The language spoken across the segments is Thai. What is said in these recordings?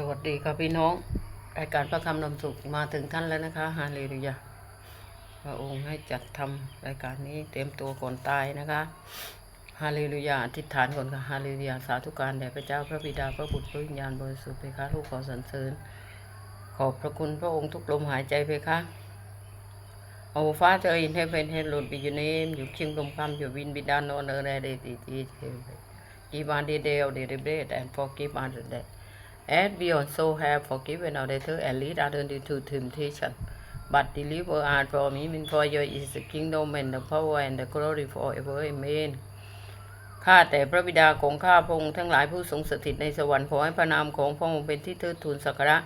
สวัสดีครับพี่น้องรายการพระคำนำสุขมาถึงท่านแล้วนะคะฮาเลลูยาพระองค์ให้จัดทำรายการนี้เตรียมตัวก่อนตายนะคะฮาเลลูยาอธิษฐานก่อนค่ะฮาเลลูยาสาธุการแด่พระเจ้าพระบิดาพระบุตรพระวิญญาณบริสุทธิ์เพคะลูกขอสรรเสริญ ขอบพระคุณพระองค์ทุกลมหายใจเพคะ Our Father in heaven, hallowed be your name. Your kingdom come, your will be done on earth as it is in heaven. Give us this day our daily bread, and forgive us our debt, as we also have forgiven our debtors, and lead us not into temptation, but deliver us from evil. For yours is the kingdom and the power and the glory forever. Amen. ข้าแต่พระบิดาของข้าพระองค์ทั้งหลายผู้ทรงสถิตในสวรรค์ขอให้พระนามของพระองค์เป็นที่เทิดทูนสักการะ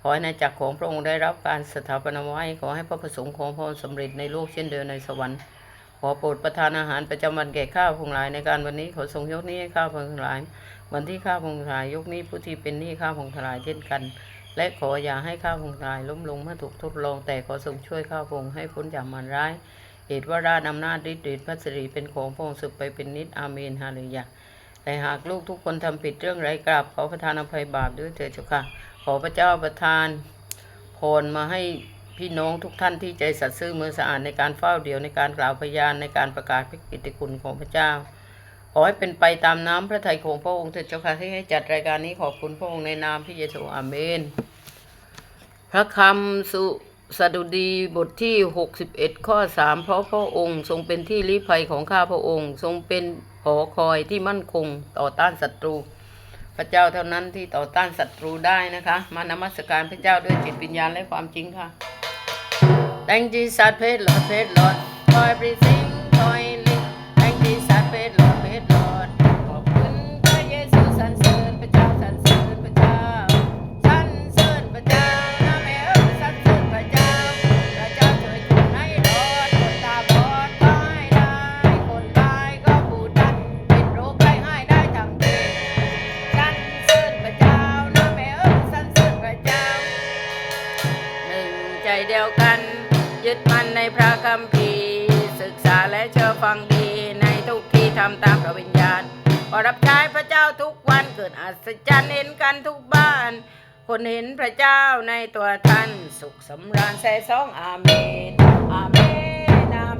ขอให้ในจักรของพระองค์ได้รับการสถาปนาไว้ขอให้พระประสงค์ของพระองค์สำเร็จในโลกเช่นเดียวในสวรรค์ ขอโปรดประทานอาหารประจำวันแก่ข้าพงหลายในการวันนี้ขอทรงยกนี้ให้ข้าพงหลาย วันที่ข้าพงหลายยกนี้ผู้ที่เป็นหนี้ข้าพงหลายเช่นกัน และขออย่าให้ข้าพงหลายล้มลงเมื่อถูกทดลอง แต่ขอทรงช่วยข้าพงให้พ้นจากมารร้ายเหตุว่าราชอำนาจฤทธิ์เดชพระสิริเป็นของพระองค์สืบไปเป็นนิจอาเมนฮาเลลูยาแต่หากลูกทุกคนทำผิดเรื่องไรกราบขอประทานอภัยบาปด้วยเถิดเจ้าค่ะ ขอพระเจ้าประทานพรมาให้ พี่น้องทุกท่านที่ใจสัตย์ซื่อมือสะอาดในการเฝ้าเดี่ยวในการกล่าวพยานในการประกาศพระกิตติคุณของพระเจ้า ขอให้เป็นไปตามน้ำพระทัยของพระองค์เถิดเจ้าค่ะที่ให้จัดรายการนี้ขอบคุณพระองค์ในนามพระเยซูอาเมน พระคำสุสดุดีบทที่ 61 ข้อ 3 เพราะพระองค์ทรงเป็นที่ลี้ภัยของข้าพระองค์ ทรงเป็นหอคอยที่มั่นคงต่อต้านศัตรู พระเจ้าเท่านั้นที่ต่อต้านศัตรูได้นะคะ มานมัสการพระเจ้าด้วยจิตวิญญาณและความจริงค่ะ Thank you, sad pet lot, pet for everything going ทำตามพระวิญญาณขอรับใช้พระเจ้าทุกวันเกิดอัศจรรย์เห็นกันทุกบ้าน คนเห็นพระเจ้าในตัวท่านสุขสำราญแซ่ซองอาเมนอาเมนอาเมน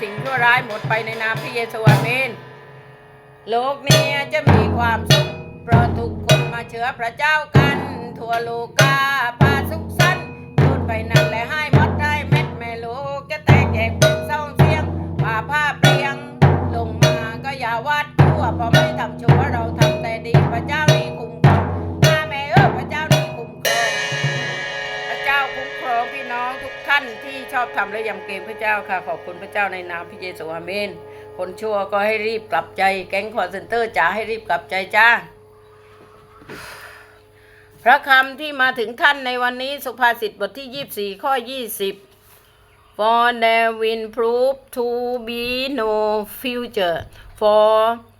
สิ่งชั่วร้ายหมดไปในนามพระเยซูอาเมน โลกนี้จะมีความสุขเพราะทุกคนมาเชื่อพระเจ้ากัน ทั่วโลกาพาสุขสันต์พูดไปนั่นและให้มดได้เม็ดแม่ลูกจะแตกแยกเป็นเศร้าเสียงป่าผ้าเปลียง ลงมาก็อย่าวัดชั่วเพราะไม่ทำชั่วเราทำแต่ดีพระเจ้านี่คุ้ม ชอบทำและยำเกรงพระเจ้าค่ะ ขอบคุณพระเจ้าในนามพระเยซูอาเมน คนชั่วก็ให้รีบกลับใจ แก๊งคอร์เซนเตอร์จ๋าให้รีบกลับใจจ้า พระคำที่มาถึงท่านในวันนี้สุภาษิตบทที่ 24 ข้อ 20 For there will prove to be no future for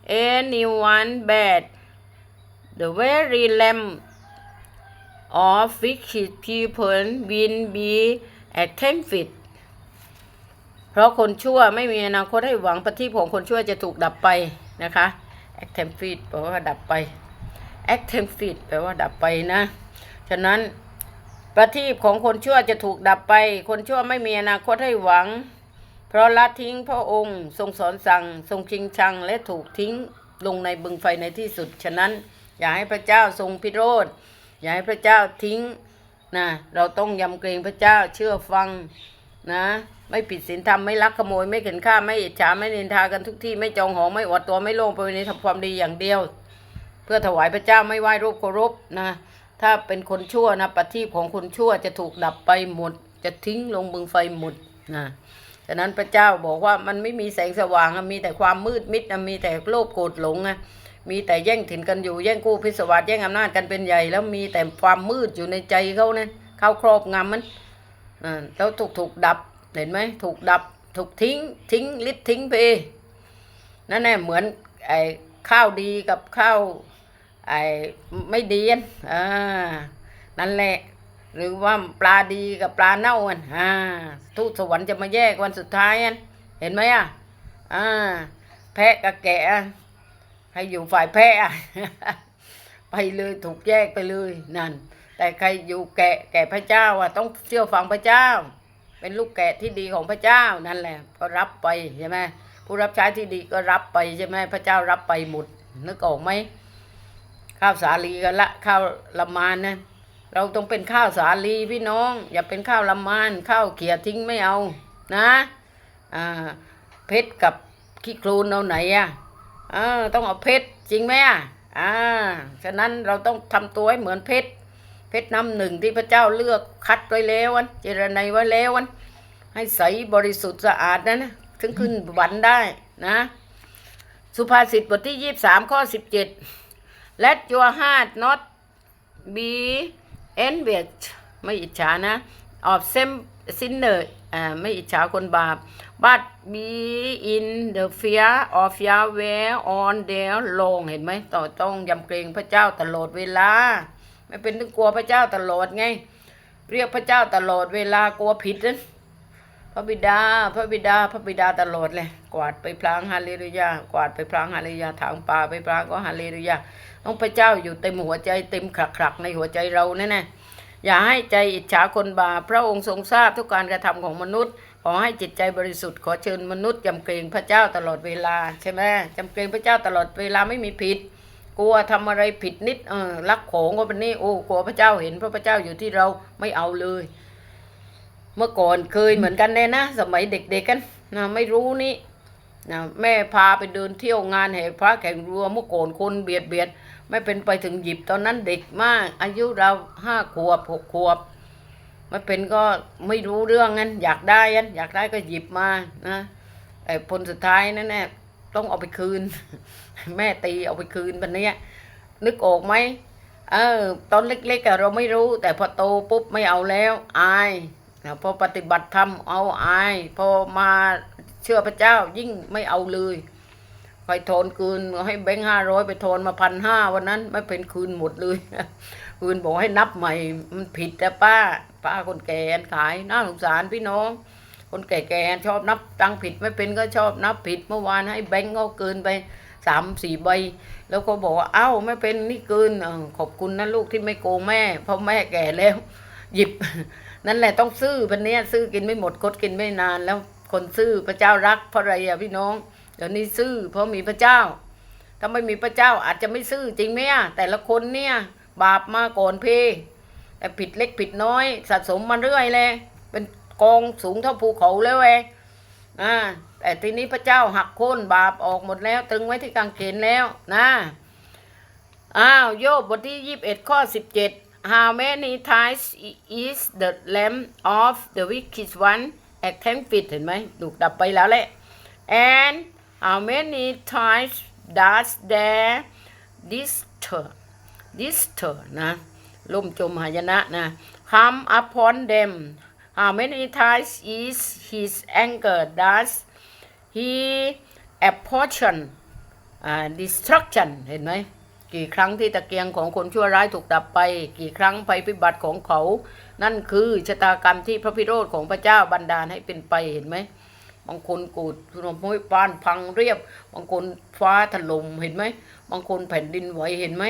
anyone bad the very lamb of wicked people will be attempted เพราะคนชั่วไม่มีอนาคตให้หวังปฏิภของคนชั่วจะถูกดับไปนะคะ attempted แปลว่าดับไป attempted แปลว่าดับไปนะ ฉะนั้นประทีปของคนชั่วจะถูกดับไป คนชั่วไม่มีอนาคตให้หวัง เพราะละทิ้งพระองค์ ทรงสอนสั่ง ทรงชิงชัง และถูกทิ้งลงในบึงไฟในที่สุด ฉะนั้น อย่าให้พระเจ้าทรงพิโรธ อย่าให้พระเจ้าทิ้ง นะเราต้องยำเกรงพระเจ้าเชื่อฟังนะ ไม่ผิดศีลธรรมไม่ลักขโมยไม่เข็นฆ่าไม่อิจฉาไม่นินทากันทุกที่ไม่จองหองไม่อวดตัวไม่โลภไปในทำความดีอย่างเดียว เพื่อถวายพระเจ้าไม่ไหว้รูปเคารพนะ ถ้าเป็นคนชั่วนะปฏิของคนชั่วจะถูกดับไปหมด จะทิ้งลงบึงไฟหมดนะฉะนั้นพระเจ้าบอกว่ามันไม่มีแสงสว่างมีแต่ความมืดมิดมีแต่โลภโกรธหลงอะ มีแต่แย่งถิ่นกันอยู่แย่งกู้พิศวาสแย่งอำนาจกันเป็นใหญ่แล้วมีแต่ความมืดอยู่ในใจเขานะเข้าครอบงำมันอ่าแล้วถูกถูกดับเห็นไหมถูกดับถูกทิ้งทิ้งลิดทิ้งไปนั่นแน่เหมือนไอ้ข้าวดีกับข้าวไอ้ไม่ดีอันอ่านั่นแหละหรือว่าปลาดีกับปลาเน่าอันอ่าทูตสวรรค์จะมาแยกวันสุดท้ายอันเห็นไหมอะอ่าแพะกับแกะอะ ให้อยู่ฝ่ายแพะอะไปเลยถูกแยกไปเลยนั่น แต่ใครอยู่แกะแก่พระเจ้าอะต้องเชื่อฟังพระเจ้า เป็นลูกแกะที่ดีของพระเจ้านั่นแหละ ก็รับไปใช่ไหมผู้รับใช้ที่ดีก็รับไปใช่ไหมพระเจ้ารับไปหมดนึกออกไหมข้าวสาลีกันละข้าวละมานนะเราต้องเป็นข้าวสาลีพี่น้อง อย่าเป็นข้าวละมานข้าวเขียทิ้งไม่เอานะอ่าเพชรกับขี้โคลนเอาไหนอะ อ่าต้องเอาเพชรจริงไหมอะอ่าฉะนั้นเราต้องทำตัวให้เหมือนเพชรเพชรน้ำหนึ่งที่พระเจ้าเลือกคัดไว้แล้ววันเจรไนไว้แล้ววันให้ใสบริสุทธิ์สะอาดนะนะถึงขึ้นวันได้นะ สุภาษิตบทที่ยี่สามข้อสิบเจ็ด Let your heart not be envious ไม่อิจฉานะ of sinner ไม่อิจฉาคนบาป but be in the fear of Yahweh on their long เห็นไหมต่อต้องยำเกรงพระเจ้าตลอดเวลา ไม่เป็นต้องกลัวพระเจ้าตลอดไง เรียกพระเจ้าตลอดเวลากลัวผิดนะพระบิดา พระบิดา พระบิดาตลอดเลย กวาดไปพลางฮาเลลูยา กวาดไปพลางฮาเลลูยา ถางป่าไปพลางก็ฮาเลลูยา ต้องพระเจ้าอยู่เต็มหัวใจเต็มขลักขลักๆในหัวใจเราแน่แน่ๆ อย่าให้ใจอิจฉาคนบาปพระองค์ทรงทราบทุกการกระทำของมนุษย์ ขอให้จิตใจบริสุทธิ์ขอเชิญมนุษย์ยำเกรงพระเจ้าตลอดเวลาใช่ไหมยำเกรงพระเจ้าตลอดเวลาไม่มีผิด กลัวทำอะไรผิดนิดเออรักของก็เป็นนี่โอ้กลัวพระเจ้าเห็นเพราะพระเจ้าอยู่ที่เราไม่เอาเลย เมื่อก่อนเคยเหมือนกันเลยนะ สมัยเด็กๆกันนะไม่รู้นี่นะแม่พาไปเดินเที่ยวงานแห่พระแข่งรัวเมื่อก่อนคนเบียดเบียด ไม่เป็นไปถึงหยิบตอนนั้นเด็กมาก อายุเราห้าขวบหกขวบไม่เป็นก็ไม่รู้เรื่องงั้น อยากได้ยันอยากได้ก็หยิบมานะแต่ผลสุดท้ายนั่นแหละต้องเอาไปคืน แม่ตีเอาไปคืนแบบนี้นึกออกไหมเออตอนเล็กๆเราไม่รู้ แต่พอโตปุ๊บไม่เอาแล้วอายพอปฏิบัติธรรมเอาอาย พอมาเชื่อพระเจ้ายิ่งไม่เอาเลย คอยโทนคืนให้แบงค์ห้าร้อยไปโทนมาพันห้าวันนั้นไม่เป็นคืนหมดเลยคืนบอกให้นับใหม่มันผิดแต่ป้า ป้าคนแก่ขายน่าสงสารพี่น้อง คนแก่ๆชอบนับตังผิดไม่เป็นก็ชอบนับผิดเมื่อวานให้แบงค์เขาเกินไปสามสี่ใบ แล้วก็บอกว่าเอ้าไม่เป็นนี่เกินอขอบคุณนะลูกที่ไม่โกงแม่ เพราะแม่แก่แล้ว หยิบ นั่นแหละต้องซื้อพันเนี้ยซื้อกินไม่หมดคดกินไม่นานแล้วคนซื้อพระเจ้ารักเพราะอะไรอะพี่น้อง ดี๋ยวนี้ซื้อเพราะมีพระเจ้า ถ้าไม่มีพระเจ้าอาจจะไม่ซื้อจริงไหมอะแต่ละคนเนี่ยบาปมาก่อนเพแต่ผิดเล็กผิดน้อยสะสมมาเรื่อยเลย เป็นกองสูงเท่าภูเขาแล้วเองอ่าแต่ทีนี้พระเจ้าหักโค่นบาปออกหมดแล้ว ตึงไว้ที่กางเขนแล้วนะอ้าวโยบบทที่ยี่สิบเอ็ดข้อสิบเจ็ด How many times is the lamb of the wicked one at ten feet เห็นไหมถูกดับไปแล้วแหละ and how many times does there disturb disturb นะล่มจมหายนะนะ come upon them how many times is his anger does he apportion อ่า destruction เห็นไหมกี่ครั้งที่ตะเกียงของคนชั่วร้ายถูกดับไป กี่ครั้งภัยพิบัติของเขา นั่นคือชะตากรรมที่พระพิโรธของพระเจ้าบันดาลให้เป็นไปเห็นไหม บางคนกูดถล่มห้วยบ้านพังเรียบ บางคนฟ้าถล่มเห็นไหม บางคนแผ่นดินไหวเห็นไหม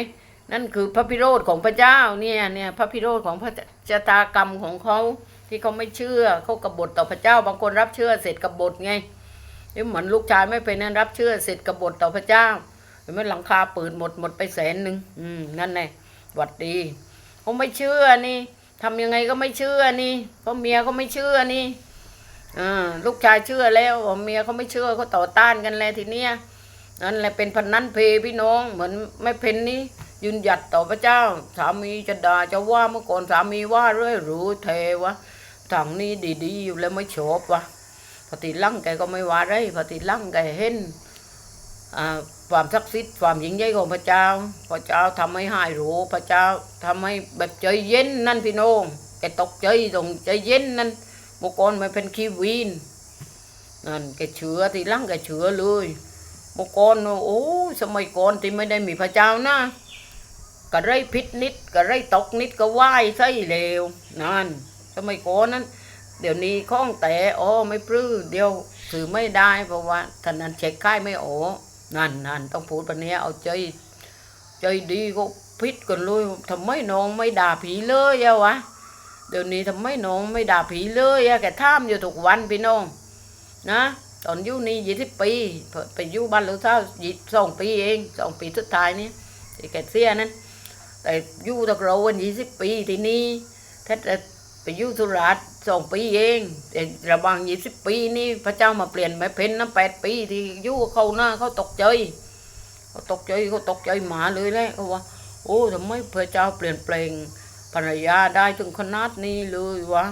นั่นคือพระพิโรธของพระเจ้าเนี่ยเนี่ยพระพิโรธของพระชะตากรรมของเขาที่เขาไม่เชื่อเขากบฏต่อพระเจ้า บางคนรับเชื่อเสร็จกบฏไงนี่เหมือนลูกชายไม่เป็นนั้นรับเชื่อเสร็จกบฏต่อพระเจ้าเห็นไหมหลังคาเปืนหมดหมดไปแสนหนึ่งอืมนั่นแน่หวัดดีเขาไม่เชื่อนี่ทำยังไงก็ไม่เชื่อนี่เพราะเมียก็ไม่เชื่อนี่ ลูกชายเชื่อแล้วเมียเขาไม่เชื่อเขาต่อต้านกันแล้วทีเนี้ยนั่นแหละเป็นพันนั้นเพพี่น้องเหมือนไม่เพนนี้ยืนหยัดต่อพระเจ้า สามีจะด่าจะว่าเมื่อก่อนสามีว่าเรื่อยรู้เทวะทางนี้ดีๆอยู่แล้วไม่ชอบวะพอติลั่งแกก็ไม่ว่าไรพอติลั่งแกเห็นความศักดิ์สิทธิ์ความยิ่งใหญ่ของพระเจ้า พระเจ้าทำให้หายรู้พระเจ้าทำให้แบบใจเย็นนั่นพี่น้องแกตกใจตรงใจเย็นนั่น เมื่อก่อนมันเป็นขี้วีนนั่นแกเชื้อที่ลังแกเชื้อเลยเมื่อก่อนโอ้สมัยก่อนที่ไม่ได้มีพระเจ้านะก็ไรพิษนิดก็ไรตกนิดก็ไหว้ใส่เลวนั่นสมัยก่อนนั้น เดี๋ยวนี้ข้องแต่อ๋อไม่ปลื้อเดี๋ยวถือไม่ได้เพราะว่าท่านนั้นเช็คค่ายไม่โอนั่นนั่นต้องพูดปันนี้เอาใจใจดีก็พิษกันเลยทำไมน้องไม่ด่าผีเลยอะวะ เดี๋ยวนี้ทำไมน้องไม่ด่าผีเลยอะแกท่ามอยู่ทุกวันพี่น้อง นะ ตอนอยู่นี่ยี่สิบปีไปอยู่บ้านหลวงเท้ายี่สองปีเองสองปีสุดท้ายนี้ที่แกเสียนั้น แต่อยู่ตะเราวันยี่สิบปีที่นี่ถ้าจะไปอยู่สุราษฎร์สองปีเองแต่ระว่างยี่สิบปีนี่พระเจ้ามาเปลี่ยนไม่เพ้นนะแปดปีที่อยู่เขาหน้าเขาตกใจเขาตกใจเขาตกใจหมาเลยแหละเขาว่าโอ้ทำไมพระเจ้าเปลี่ยนแปลง ภรรยาได้ถึงขนาดนี้เลยวะ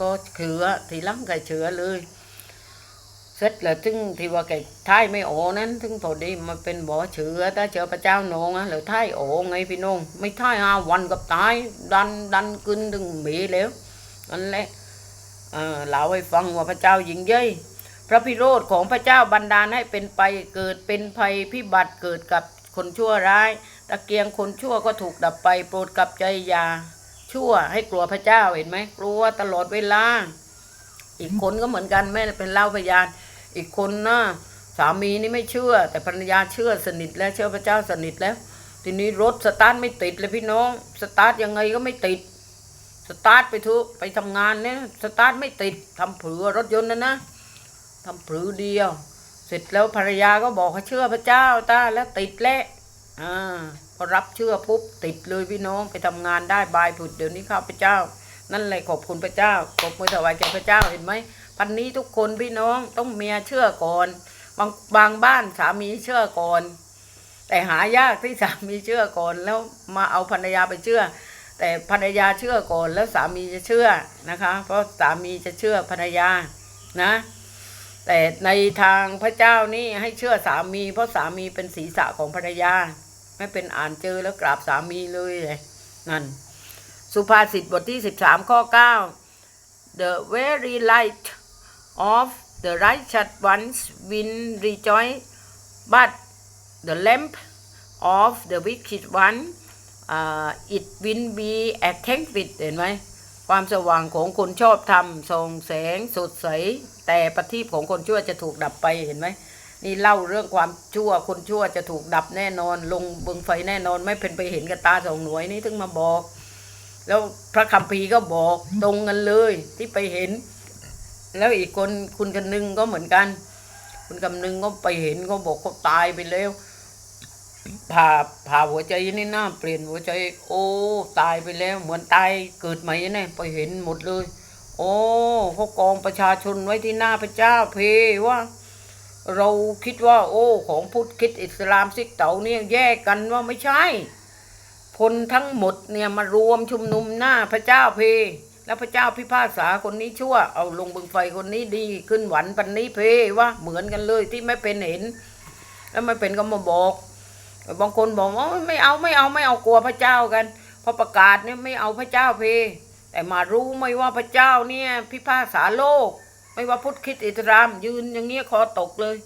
ก็เชือทีหลังก็เชือเลย เสร็จแล้วถึงที่ว่าแกท้ายไม่โอนั้นถึงพอดีมาเป็นบ่อเชือถ้าเชือพระเจ้านงอะแล้วท้ายโอไงพี่น้องไม่ท้ายห้าวันกับตายดันดันขึ้นถึงเมแล้วนั่นแหละเล่าให้ฟังว่าพระเจ้ายิงเย้ยพระพิโรธของพระเจ้าบันดาลให้เป็นไปเกิดเป็นภัยพิบัติเกิดกับคนชั่วร้าย ตะเกียงคนชั่วก็ถูกดับไป โปรดกลับใจยา ชั่วให้กลัวพระเจ้าเห็นไหมกลัวตลอดเวลา อีกคนก็เหมือนกันแม่เป็นเล่าพยาน อีกคนนะสามีนี่ไม่เชื่อ แต่ภรรยาเชื่อสนิทแล้วเชื่อพระเจ้าสนิทแล้ว ทีนี้รถสตาร์ทไม่ติดเลยพี่น้อง สตาร์ทยังไงก็ไม่ติด สตาร์ทไปทุกไปทำงานเนี่ยสตาร์ทไม่ติดทำเผือรถยนต์นะนะทำผือเดียว เสร็จแล้วภรรยาก็บอกให้เชื่อพระเจ้าตาแล้วติดแล้ว อ่าพอรับเชื่อปุ๊บติดเลยพี่น้องไปทำงานได้บายผุดเดี๋ยวนี้ข้าพเจ้า นั่นแหละขอบคุณพระเจ้าขอบมือถวายแก่พระเจ้าเห็นไหมพันนี้ทุกคนพี่น้องต้องเมียเชื่อก่อน บางบางบ้านสามีเชื่อก่อน แต่หายากที่สามีเชื่อก่อนแล้วมาเอาภรรยาไปเชื่อ แต่ภรรยาเชื่อก่อนแล้วสามีจะเชื่อนะคะ เพราะสามีจะเชื่อภรรยานะ แต่ในทางพระเจ้านี่ให้เชื่อสามี เพราะสามีเป็นศีรษะของภรรยา ไม่เป็นอ่านเจอแล้วกราบสามีเลยนั่น สุภาษิตบทที่ 13 ข้อ 9 The very light of the righteous ones will rejoice but the lamp of the wicked one uh, it will be extinguished เห็นไหมความสว่างของคนชอบธรรมส่องแสงสดใส แต่ประทีปของคนชั่วจะถูกดับไปเห็นไหม นี่เล่าเรื่องความชั่วคนชั่วจะถูกดับแน่นอน ลงบึงไฟแน่นอนไม่เป็นไปเห็นกับตาสองหน่วยนี่ถึงมาบอก แล้วพระคัมภีร์ก็บอกตรงกันเลยที่ไปเห็น แล้วอีกคนคุณกันนึงก็เหมือนกัน คุณกำนึงก็ไปเห็นก็บอกเขาตายไปแล้วผ่าผ่าหัวใจนี่นะเปลี่ยนหัวใจ โอ้ตายไปแล้ว เหมือนตายเกิดใหม่เนี่ยไปเห็นหมดเลย โอ้เขากองประชาชนไว้ที่หน้าพระเจ้าเพว่า เราคิดว่า โอ้ของพุทธคิดอิสลามซิกเต๋าเนี่ยแยกกันว่าไม่ใช่ คนทั้งหมดเนี่ยมารวมชุมนุมหน้าพระเจ้าเพ แล้วพระเจ้าพิพากษาคนนี้ชั่ว เอาลงบึงไฟคนนี้ดีขึ้นหวันปันนี้เพว่าเหมือนกันเลยที่ไม่เป็นเห็น แล้วไม่เป็นก็มาบอกบางคนบอกว่าไม่เอาไม่เอาไม่เอากลัวพระเจ้ากันพอประกาศเนี่ยไม่เอาพระเจ้าเพ แต่มารู้ไหม่ว่าพระเจ้าเนี่ยพิพากษาโลก ไม่ว่าพุทธคิดอิสลาม ยืนอย่างเงี้ยคอตกเลย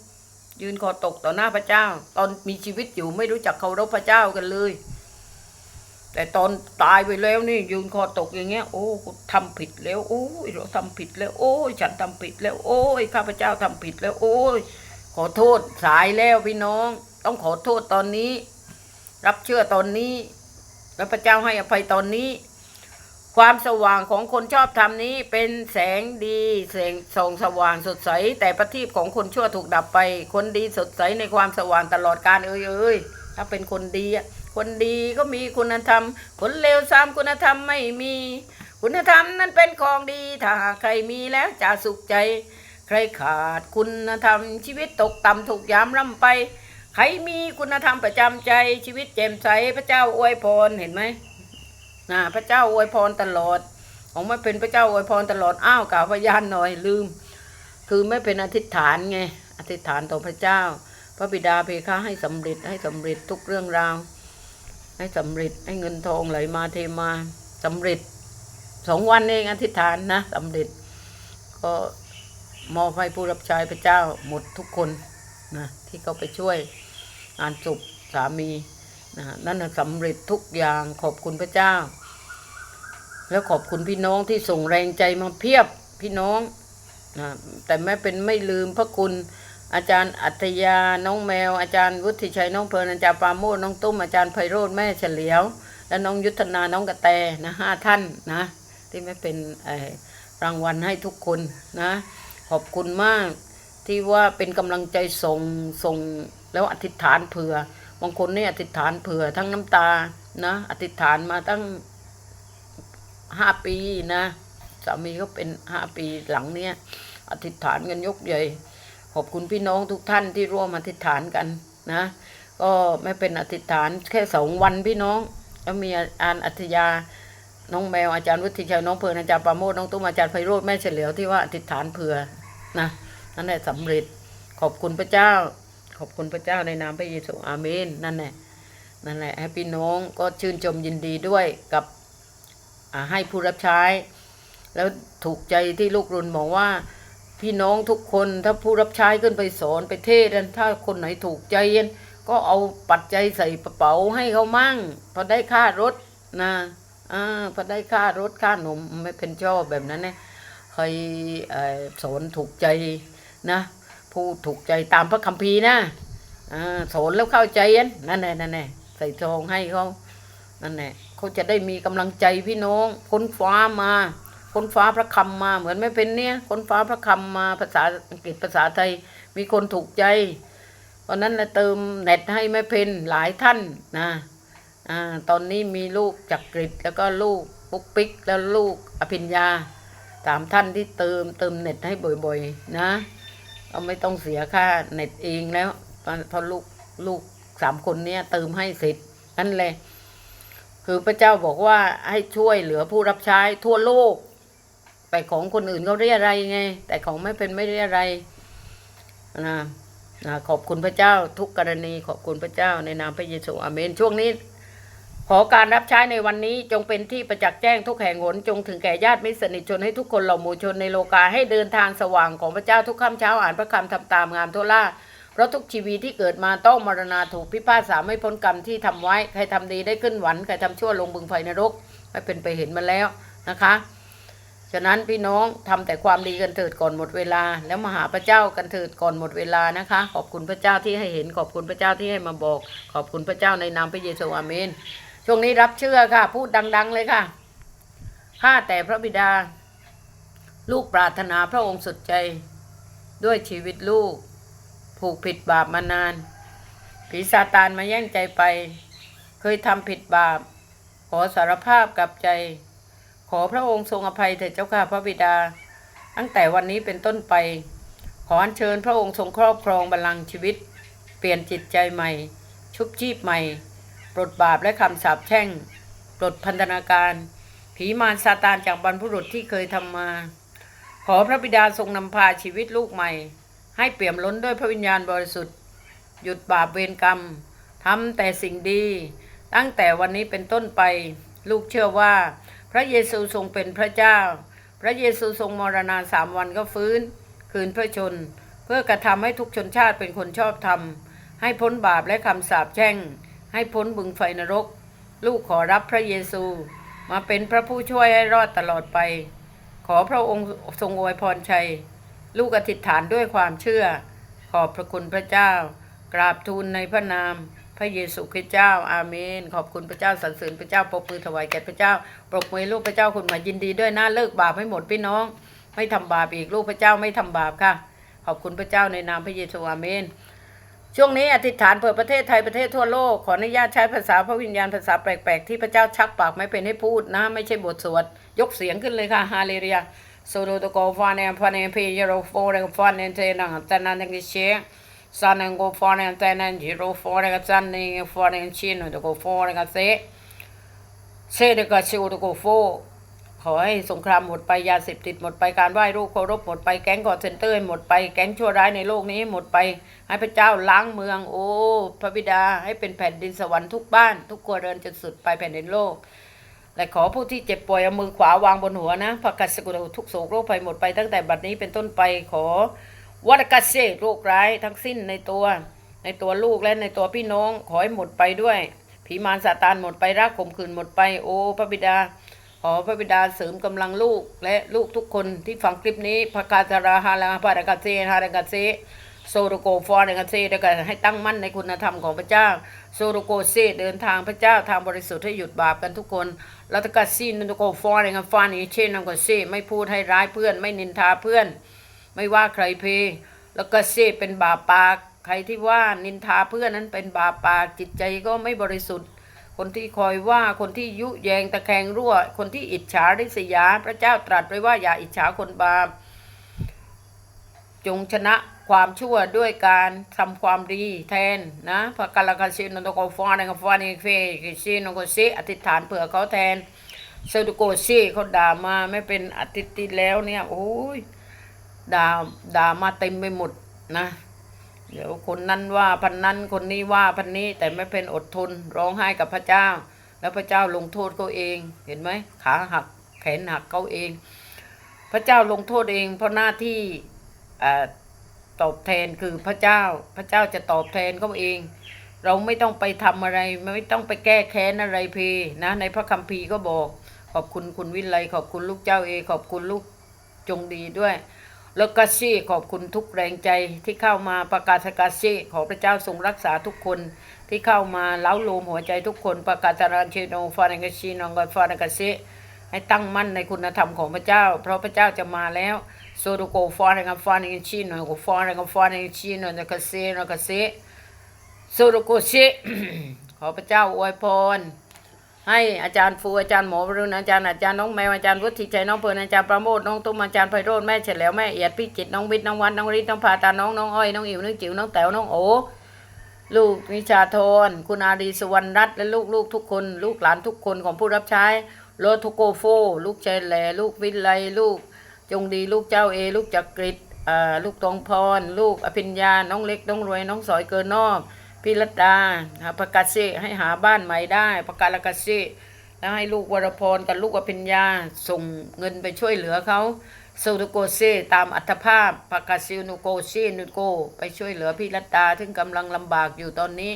ยืนคอตกต่อหน้าพระเจ้า ตอนมีชีวิตอยู่ไม่รู้จักเคารพพระเจ้ากันเลย แต่ตอนตายไปแล้วนี่ ยืนคอตกอย่างเงี้ย โอ้ทำผิดแล้ว โอ้ยเราทำผิดแล้ว โอ้ยฉันทำผิดแล้ว โอ้ยข้าพเจ้าทำผิดแล้ว โอ้ยขอโทษสายแล้วพี่น้อง ต้องขอโทษตอนนี้ รับเชื่อตอนนี้ แล้วพระเจ้าให้อภัยตอนนี้ ความสว่างของคนชอบธรรมนี้เป็นแสงดีแสงส่องสว่างสดใส แต่ประทีปของคนชั่วถูกดับไป คนดีสดใสในความสว่างตลอดกาลเอ้ยเอ้ยถ้าเป็นคนดีอะคนดีก็มีคุณธรรม คนเลวซ้ำคุณธรรมไม่มี คุณธรรมนั้นเป็นของดี ถ้าใครมีแล้วจะสุขใจ ใครขาดคุณธรรม ชีวิตตกต่ำถูกยามร่ำไป ใครมีคุณธรรมประจำใจชีวิตแจ่มใสพระเจ้าอวยพรเห็นไหม นะพระเจ้าอวยพรตลอด ของไม่เป็นพระเจ้าอวยพรตลอดอ้าวกล่าวพยานหน่อยลืม คือไม่เป็นอธิษฐานไงอธิษฐานต่อพระเจ้า พระบิดาเพคะให้สำเร็จให้สำเร็จทุกเรื่องราว ให้สำเร็จให้เงินทองไหลมาเทมาสำเร็จสองวันเองอธิษฐานนะสำเร็จ ก็มอบให้ผู้รับใช้พระเจ้าหมดทุกคนนะที่เขาไปช่วยงานศพสามี นะนั่นน่ะสำเร็จทุกอย่างขอบคุณพระเจ้า แล้วขอบคุณพี่น้องที่ส่งแรงใจมาเพียบพี่น้องนะแต่ไม่เป็นไม่ลืมพระคุณอาจารย์อัธยา น้องแมว อาจารย์วุฒิชัย น้องเพลินอาจารย์ปาโมทน้องตุ้ม อาจารย์ไพโรธแม่เฉลียว และน้องยุทธนา น้องกระแตนะห้าท่านนะ ที่ไม่เป็นรางวัลให้ทุกคนนะ ขอบคุณมากที่ว่าเป็นกำลังใจส่งส่งแล้วอธิษฐานเผื่อ บางคนนี่อธิษฐานเผื่อทั้งน้ำตานะอธิษฐานมาตั้งห้าปีนะสามีก็เป็นห้าปีหลังเนี้ยอธิษฐานกันยกใหญ่ ขอบคุณพี่น้องทุกท่านที่ร่วมอธิษฐานกันนะ ก็ไม่เป็นอธิษฐานแค่สองวันพี่น้องแล้วมีอาจารย์อัธยาน้องแมวอาจารย์วุฒิชัยน้องเพลินอาจารย์ปราโมทน้องตุ้มอาจารย์ไพโรธแม่เฉลียวที่ว่าอธิษฐานเผื่อนะนั่นแหละสำเร็จขอบคุณพระเจ้า ขอบคุณพระเจ้าในนามพระเยซูอาเมนนั่นแหละนั่นแหละให้พี่น้องก็ชื่นชมยินดีด้วยกับให้ผู้รับใช้ แล้วถูกใจที่ลูกรุนบอกว่า พี่น้องทุกคนถ้าผู้รับใช้ขึ้นไปสอนไปเทศน์ถ้าคนไหนถูกใจก็เอาปัจจัยใส่กระเป๋าให้เขามั่งพอได้ค่ารถนะอ่าพอได้ค่ารถค่าหนมไม่เป็นชอบแบบนั้นเนี่ยเคยเอ่อสอนถูกใจนะ ผู้ถูกใจตามพระคัมภีร์นะอ่าสอนแล้วเข้าใจนั่นแหละนั่นแหละใส่ทองให้เขานั่นแหละเขาจะได้มีกำลังใจพี่น้องค้นฟ้ามาค้นฟ้าพระคำมาเหมือนไม่เป็นเนี่ยค้นฟ้าพระคำมาภาษาอังกฤษภาษาไทยมีคนถูกใจตอนนั้นเราเติมเน็ตให้แม่เพนหลายท่านนะอ่าตอนนี้มีลูกจักกริดแล้วก็ลูกปุ๊กปิ๊กแล้วลูกอภิญญาสามท่านที่เติมเติมเน็ตให้บ่อยๆ นะ เอาไม่ต้องเสียค่าเน็ตเองแล้วเพราะลูกลูกสามคนเนี้ยเติมให้เสร็จนั่นแหละคือพระเจ้าบอกว่าให้ช่วยเหลือผู้รับใช้ทั่วโลก แต่ของคนอื่นเขาเรียอะไรไง แต่ของไม่เป็นไม่เรียอะไรนะนะขอบคุณพระเจ้าทุกกรณีขอบคุณพระเจ้าในนามพระเยซูอาเมนช่วงนี้ ขอการรับใช้ในวันนี้จงเป็นที่ประจักษ์แจ้งทุกแห่งหนจงถึงแก่ญาติมิตรสนิทชนให้ทุกคนเหล่าหมู่ชนในโลกาให้เดินทางสว่างของพระเจ้าทุกค่ำเช้าอ่านพระคำทำตามงามทั่วล่าเพราะทุกชีวิตที่เกิดมาต้องมรณาถูกพิพากษาไม่พ้นกรรมที่ทำไว้ ใครทำดีได้ขึ้นหวันใครทำชั่วลงบึงไฟนรกไม่เป็นไปเห็นมาแล้วนะคะ ฉะนั้นพี่น้องทำแต่ความดีกันเถิดก่อนหมดเวลา แล้วมาหาพระเจ้ากันเถิดก่อนหมดเวลานะคะ ขอบคุณพระเจ้าที่ให้เห็นขอบคุณพระเจ้าที่ให้มาบอก ขอบคุณพระเจ้าในนามพระเยซูอาเมน ช่วงนี้รับเชื่อค่ะ พูดดัง ๆ เลยค่ะข้าแต่พระบิดา ลูกปรารถนาพระองค์สุดใจ ด้วยชีวิตลูก ผูกผิดบาปมานาน ผีซาตานมาแย่งใจไป เคยทำผิดบาป ขอสารภาพกับใจ ขอพระองค์ทรงอภัยเถิดเจ้าค่ะพระบิดา ตั้งแต่วันนี้เป็นต้นไป ขออัญเชิญพระองค์ทรงครอบครองบัลลังก์ชีวิต เปลี่ยนจิตใจใหม่ ชุบชีพใหม่ ปลดบาปและคำสาปแช่ง ปลดพันธนาการ ผีมารซาตานจากบรรพุรุษที่เคยทำมา ขอพระบิดาทรงนำพาชีวิตลูกใหม่ ให้เปี่ยมล้นด้วยพระวิญญาณบริสุทธิ์ หยุดบาปเวรกรรมทำแต่สิ่งดี ตั้งแต่วันนี้เป็นต้นไป ลูกเชื่อว่า พระเยซูทรงเป็นพระเจ้า พระเยซูทรงมรณาสามวันก็ฟื้น คืนพระชน เพื่อกระทำให้ทุกชนชาติเป็นคนชอบธรรมให้พ้นบาปและคำสาปแช่ง ให้พ้นบึงไฟนรก ลูกขอรับพระเยซู มาเป็นพระผู้ช่วยให้รอดตลอดไป ขอพระองค์ทรงอวยพรชัย ลูกอธิษฐานด้วยความเชื่อ ขอบพระคุณพระเจ้า กราบทูลในพระนาม พระเยซูคริสต์เจ้า อาเมน ขอบคุณพระเจ้าสรรเสริญพระเจ้าปรบมือถวายแก่พระเจ้า ปรบมือลูกพระเจ้าคุณมายินดีด้วยนะเลิกบาปให้หมดพี่น้อง ไม่ทำบาปอีกลูกพระเจ้าไม่ทำบาปค่ะ ขอบคุณพระเจ้าในนามพระเยซูอาเมน ช่วงนี้อธิษฐานเผื่อประเทศไทยประเทศทั่วโลก ขออนุญาตใช้ภาษาพระวิญญาณภาษาแปลกๆ ที่พระเจ้าชักปากไม่เป็นให้พูดนะ ไม่ใช่บทสวด ยกเสียงขึ้นเลยค่ะฮาเลลูยาโซโลตโกฟานเนฟานเนเพยโรโฟเรฟานเนเทนังตันนันกิเชซานังโกฟานเนตันนันจิโรฟอเรกซันเนฟานเนชินโตโกฟอเรกเซเซเดกาชิโตโกโฟ ขอให้สงครามหมดไปยาเสพติดหมดไปการไหว้รูปเคารพหมดไปแก๊งกอดเซนเตอร์หมดไปแก๊งชั่วร้ายในโลกนี้หมดไป ให้พระเจ้าล้างเมือง โอ้พระบิดาให้เป็นแผ่นดินสวรรค์ทุกบ้าน ทุกครัวเรือนจนสุดไปแผ่นดินโลกและขอผู้ที่เจ็บป่วยเอามือขวาวางบนหัวนะพระกัสสกุลทุกโศกโรคภัยหมดไปตั้งแต่บัดนี้เป็นต้นไปขอวัฏกัสเซโรคร้ายทั้งสิ้นในตัว ในตัวลูกและในตัวพี่น้องขอให้หมดไปด้วยผีมารซาตานหมดไปรักข่มขืนหมดไปโอ้พระบิดา ขอพระบิดาเสริมกำลังลูกและลูกทุกคนที่ฟังคลิปนี้พระกาจาราฮาลาพระกาเซฮาระกาเซโซโรโกฟอร์ระกาเซได้ก็ให้ตั้งมั่นในคุณธรรมของพระเจ้าโซโรโกเซเดินทางพระเจ้าทางบริสุทธิ์ให้หยุดบาปกันทุกคนรัตกาซีนโกฟอร์ระกาฟานีเช่นนังกาเซไม่พูดให้ร้ายเพื่อน ไม่นินทาเพื่อน ไม่ว่าใครเพแล้วก็เซเป็นบาปปากใครที่ว่านินทาเพื่อนนั้นเป็นบาปปากจิตใจก็ไม่บริสุทธิ์ คนที่คอยว่าคนที่ยุแยงตะแคงรั่ว คนที่อิจฉาริษยา พระเจ้าตรัสไว้ว่าอย่าอิจฉาคนบาปจงชนะความชั่วด้วยการทำความดีแทนนะพระกาลกาชินนตโกฟานกฟานิเฟกิชินโกซิอธิษฐานเผื่อเขาแทนเซดุโกซิเขาด่ามาไม่เป็นอาทิตย์ที่แล้วเนี่ยโอ้ยด่าด่ามาเต็มไปหมดนะ เดี๋ยวคนนั้นว่าพันนั้นคนนี้ว่าพันนี้แต่ไม่เป็นอดทนร้องไห้กับพระเจ้า แล้วพระเจ้าลงโทษเขาเอง เห็นไหมขาหักแขนหักเขาเอง พระเจ้าลงโทษเอง เพราะหน้าที่อตอบแทนคือพระเจ้า พระเจ้าจะตอบแทนเขาเอง เราไม่ต้องไปทำอะไร ไม่ต้องไปแก้แค้นอะไรเพนะ ในพระคัมภีร์ก็บอก ขอบคุณคุณวิไลขอบคุณลูกเจ้าเอ ขอบคุณลูกจงดีด้วย แล้วก็ซี่ขอบคุณทุกแรงใจที่เข้ามาประกาศกาซี่ขอพระเจ้าทรงรักษาทุกคนที่เข้ามาเล้าโลมหัวใจทุกคนประกาศราเชโนฟานังกชีนองกฟานังกซีให้ตั้งมั่นในคุณธรรมของพระเจ้า เพราะพระเจ้าจะมาแล้วโซโดโกฟานังกฟานังกชีนองกฟานังกฟานังกชีนองกเซนองกเซโซโดโกเซขอพระเจ้าอวยพร ให้อาจารย์ฟูอาจารย์หมอวรุณอาจารย์อาจารย์น้องแมวอาจารย์วุฒิชัยน้องเพลินอาจารย์ประโมทน้องตุ้มอาจารย์ไพโรจน์แม่เฉลียวแม่เอียดพี่จิตน้องวิทย์น้องวันน้องฤทธิ์น้องพาตาน้องน้องอ้อยน้องอิ๋วน้องจิ๋วน้องแต๋วน้องโอลูกนิชาโทนคุณอารีสุวรรณรัตน์และลูกลูกทุกคน ลูกหลานทุกคนของผู้รับใช้โลทุโกโฟ ลูกเจแหลลูกวิไลลูก จงดีลูกเจ้าเอ ลูกจักริดลูกตองพร ลูกอภิญญาน้องเล็กน้องรวยน้องสอยเกินนอก พี่รัตดาหาประกาศเซให้หาบ้านใหม่ได้ประกาศกาเซแล้วให้ลูกวรพรกับลูกอภิญญาส่งเงินไปช่วยเหลือเขาโซตุโกเซตามอัตภาพปากาซินุโกเซนุโก ไปช่วยเหลือพี่รัตดาซึ่งกำลังลำบากอยู่ตอนนี้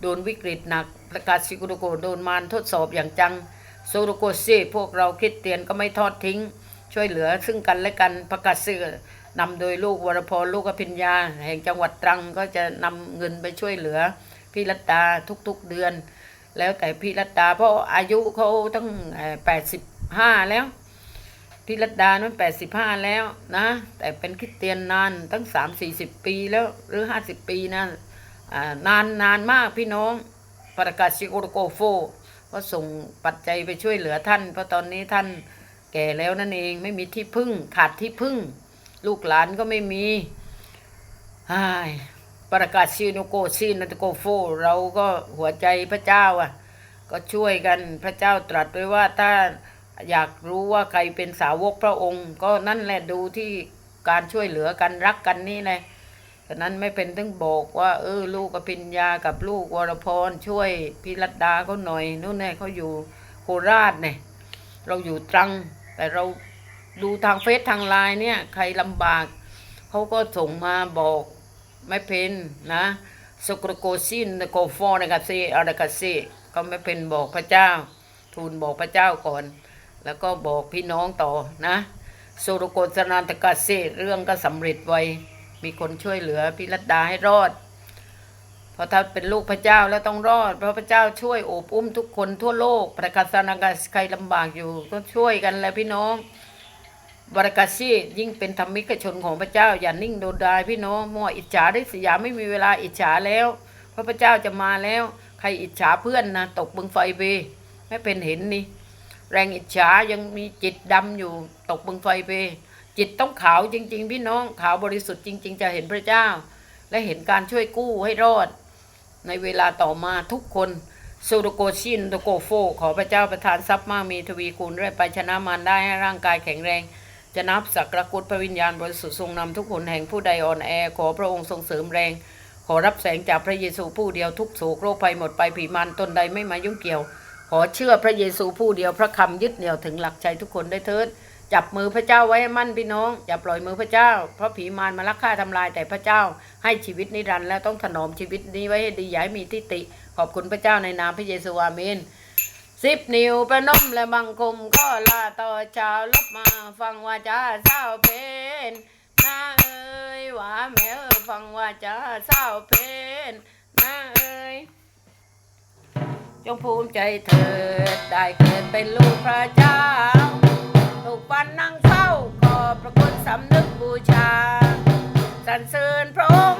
โดนวิกฤตหนักประกาศซิกุโกโดนมารทดสอบอย่างจังโซตุโกเซพวกเราคิดเตียนก็ไม่ทอดทิ้ง ช่วยเหลือซึ่งกันและกันประกาศซิ นำโดยลูกวรพรลูกอภิญญา แห่งจังหวัดตรังก็จะนำเงินไปช่วยเหลือพี่รัตดาทุกๆเดือน แล้วแต่พี่รัตดาเพราะอายุเขาตั้งแปดสิบห้าแล้วพี่รัตดานั้นแปดสิบห้าแล้วนะ แต่เป็นคริสเตียนนานตั้งสามสี่สิบปีแล้วหรือห้าสิบปีนะนานนานมากพี่น้องประกาศซิโกโกโฟก็ส่งปัจจัยไปช่วยเหลือท่าน เพราะตอนนี้ท่านแก่แล้วนั่นเองไม่มีที่พึ่งขาดที่พึ่ง ลูกหลานก็ไม่มีอ้ายประกาศซีโนโกซีนตโกโฟ เราก็หัวใจพระเจ้าอะ ก็ช่วยกันพระเจ้าตรัสไว้ว่าถ้าอยากรู้ว่าใครเป็นสาวกพระองค์ ก็นั่นแหละดูที่การช่วยเหลือกันรักกันนี่แหละฉะนั้นไม่เป็นต้องบอกว่า เออ ลูกอภิญญากับลูกวรพรช่วยพิรัตดาเขาหน่อยนู่นแน่เขาอยู่โคราชเนี่ยเราอยู่ตรัง แต่เรา ดูทางเฟซทางไลน์เนี่ย ใครลำบากเขาก็ส่งมาบอกไม่เป็นนะสกรโกซินโกฟอนะกาเซอาดากาเซก็ไม่เป็นบอกพระเจ้า ทูลบอกพระเจ้าก่อน แล้วก็บอกพี่น้องต่อนะโซโรโกสนานตกาเซเรื่องก็สำเร็จไวมีคนช่วยเหลือพิรัตดาให้รอดเพราะถ้าเป็นลูกพระเจ้าแล้วต้องรอด เพราะพระเจ้าช่วยโอบอุ้มทุกคนทั่วโลก ประกาศนากาใครลำบากอยู่ก็ช่วยกันแหละพี่น้อง บริกาชียิ่งเป็นธรรมิกชนของพระเจ้า อย่านิ่งโดดดายพี่น้องมัวอิจฉาริษยาไม่มีเวลาอิจฉาแล้วพระพระเจ้าจะมาแล้ว ใครอิจฉาเพื่อนนะตกบึงไฟไปไม่เป็นเห็นนี่แรงอิจฉายังมีจิตดำอยู่ตกบึงไฟไปจิตต้องขาวจริง ๆ พี่น้องขาวบริสุทธิ์จริง ๆ จะเห็นพระเจ้า และเห็นการช่วยกู้ให้รอด ในเวลาต่อมาทุกคนสุรโกชินโตโกโฟ ขอพระเจ้าประทานทรัพย์มากมีทวีคูณด้วยไปชนะมารได้ให้ร่างกายแข็งแรง จะนับสักระกุฎพระวิญญาณบริสุทธิ์ทรงนำทุกคนแห่งผู้ใดอ่อนแอ ขอพระองค์ทรงเสริมแรง ขอรับแสงจากพระเยซูผู้เดียวทุกโศกโรคภัยหมดไปผีมันตนใดไม่มายุ่งเกี่ยว ขอเชื่อพระเยซูผู้เดียวพระคำยึดเหนี่ยวถึงหลักใจทุกคนได้เถิดจับมือพระเจ้าไว้ให้มั่นพี่น้องอย่าปล่อยมือพระเจ้า เพราะผีมารมาลักฆ่าทำลายแต่พระเจ้า ให้ชีวิตนิรันดร์และต้องถนอมชีวิตนี้ไว้ให้ดีอย่าให้มีทิฏฐิขอบคุณพระเจ้าในนามพระเยซูอาเมน สิบนิ้วประนมและบังคมก็ลาต่อชาวลบมาฟังว่าจาเศร้าเพนนาเอ้ยว่าแม่ฟังว่าจาเศร้าเพนนาเอ้ยจงภูมิใจเถิดได้เกิดเป็นลูกพระเจ้า ถูกปันนั่งเฝ้าขอบพระคุณสำนึกบูชาสรรเสริญพระองค์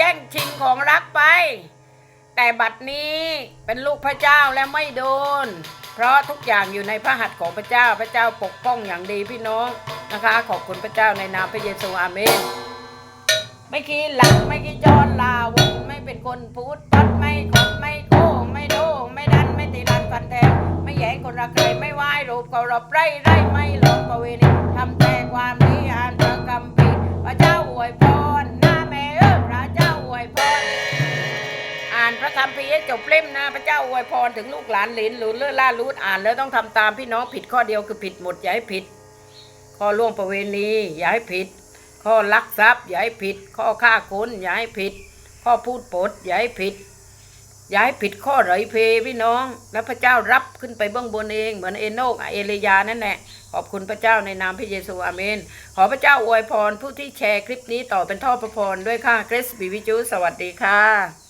แย่งชิงของรักไป แต่บัดนี้เป็นลูกพระเจ้าและไม่โดน เพราะทุกอย่างอยู่ในพระหัตถ์ของพระเจ้าพระเจ้าปกป้องอย่างดีพี่น้องนะคะ ขอบคุณพระเจ้าในนามพระเยซูอาเมนไม่ขี้หลังไม่ขี้จอนลาวนไม่เป็นคนพูดปัดไม่กดไม่โกงไม่โดงไม่ดันไม่ตีรันฟันแทงไม่แย่งคนรักใครไม่ไหวรูปก็รบไรไรไม่หลอกประเวณีทำแต่ความดีอ่านพระคำพีร์พระเจ้าอวยพร วยพร อ่านพระคัมภีร์ให้จบเล่มนะพระเจ้าอวยพรถึงลูกหลานหลินหรือเลื่อล่ารูดอ่านแล้วต้องทำตามพี่น้องผิดข้อเดียวคือผิดหมดอย่าให้ผิด ข้อล่วงประเวณีอย่าให้ผิด ข้อลักทรัพย์อย่าให้ผิด ข้อฆ่าคนอย่าให้ผิด ข้อพูดปดอย่าให้ผิด ย่าให้ผิดข้อไหลเพพี่น้อง แล้วพระเจ้ารับขึ้นไปเบื้องบนเอง เหมือนเอโนกเอเลยานั่นแหละขอบคุณพระเจ้าในนามพระเยซูอาเมน ขอพระเจ้าอวยพรผู้ที่แชร์คลิปนี้ต่อเป็นท่อพระพรด้วยค่ะเกรซบีวิจูสวัสดีค่ะ